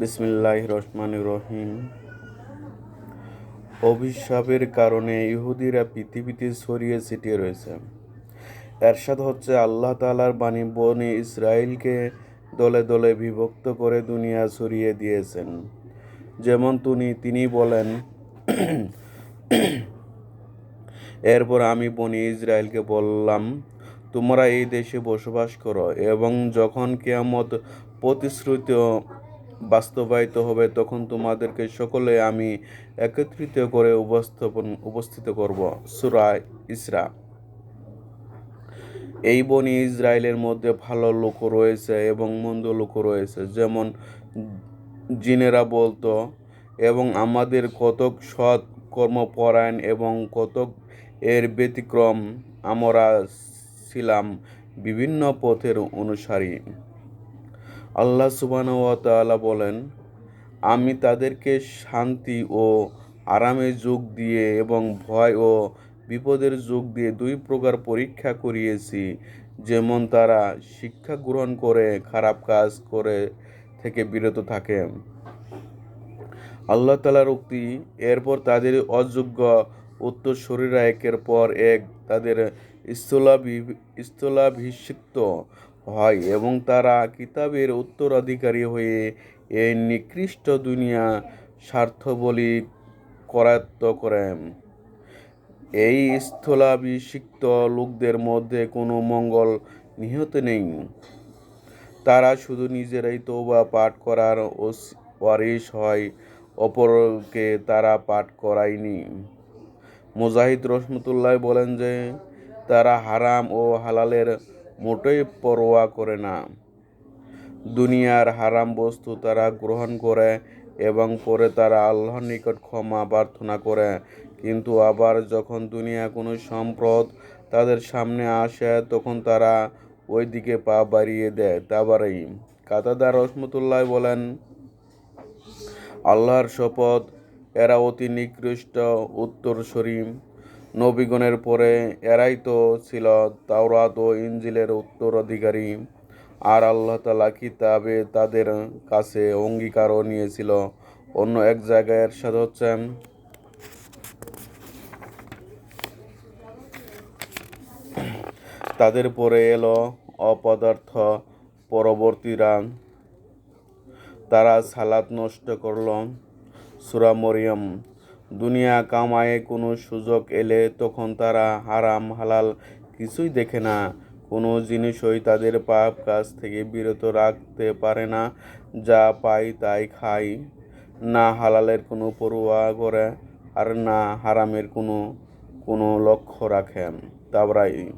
বিসমিল্লাহ রহমান রহিম। অভিশাপের কারণে ইহুদিরা পৃথিবীতে ছড়িয়ে ছিটিয়ে রয়েছে। এরশাদ হচ্ছে আল্লাহ তাআলার বাণী, বনি ইসরায়েলকে দলে দলে বিভক্ত করে দুনিয়া ছড়িয়ে দিয়েছেন। যেমন তিনি তিনি বলেন, এরপর আমি বনি ইসরায়েলকে বললাম, তোমরা এই দেশে বসবাস করো এবং যখন কেয়ামত প্রতিশ্রুত বাস্তবায়িত হবে, তখন তোমাদেরকে সকলে আমি একত্রিত করে উপস্থাপন, উপস্থিত করব। সুরা ইসরা। এই বনি ইসরায়েলের মধ্যে ভালো লোক রয়েছে এবং মন্দ লোক রয়েছে, যেমন জিনেরা বলতো, এবং আমাদের কতক সৎ কর্মপরায়ণ এবং কতক এর ব্যতিক্রম, আমরা ছিলাম বিভিন্ন পথের অনুসারী। আল্লাহ সুবান তাআলা বলেন, আমি তাদেরকে শান্তি ও আরামের যোগ দিয়ে এবং ভয় ও বিপদের যোগ দিয়ে দুই প্রকার পরীক্ষা করিয়েছি। যেমন তারা শিক্ষা গ্রহণ করে, খারাপ কাজ করে থেকে বিরত থাকে। আল্লাহ তালার উক্তি, এরপর তাদের অযোগ্য উত্তরসূরিরা একের পর এক তাদের স্থলাভি, স্থলাভিষিক্ত হয় এবং তারা কিতাবের উত্তরাধিকারী হয়ে এই নিকৃষ্ট দুনিয়া স্বার্থবলী করায়ত্ত করেন। এই স্থলাভিষিক্ত লোকদের মধ্যে কোনো মঙ্গল নিহত নেই। তারা শুধু নিজেরাই তৌবা পাঠ করার ওয়ারিশ হয়, অপরকে তারা পাঠ করায়নি। মুজাহিদ রহমতুল্লাহ বলেন যে, তারা হারাম ও হালালের মোটেই পরোয়া করে না। দুনিয়ার হারাম বস্তু তারা গ্রহণ করে এবং পরে তারা আল্লাহর নিকট ক্ষমা প্রার্থনা করে। কিন্তু আবার যখন দুনিয়া কোনো সম্পদ তাদের সামনে আসে, তখন তারা ওই দিকে পা বাড়িয়ে দেয়। তাবারাই কাতাদার রহমতুল্লাহ বলেন, আল্লাহর শপথ, এরা অতি নিকৃষ্ট, উত্তরসূরি। নবীগণের পরে এরাই তো ছিল তাওরাত ও ইঞ্জিলের উত্তরাধিকারী। আর আল্লাহ তালা কিতাবে তাদের কাছে অঙ্গীকারও নিয়েছিল। অন্য এক জায়গায় এরশাদ হচ্ছে তাদের পরে এলো অপদার্থ পরবর্তীরা। তারা সালাত নষ্ট করল। সুরা মরিয়ম দুনিয়া কামায়ে কোনো সুযোগ এলে তখন তারা হারাম, হালাল কিছুই দেখে না। কোনো জিনিসই তাদের পাপ কাজ থেকে বিরত রাখতে পারে না, যা পাই তাই খাই। না হালালের কোনো পড়ুয়া করে আর না হারামের কোনো কোনো লক্ষ্য রাখেন। তাবরাই।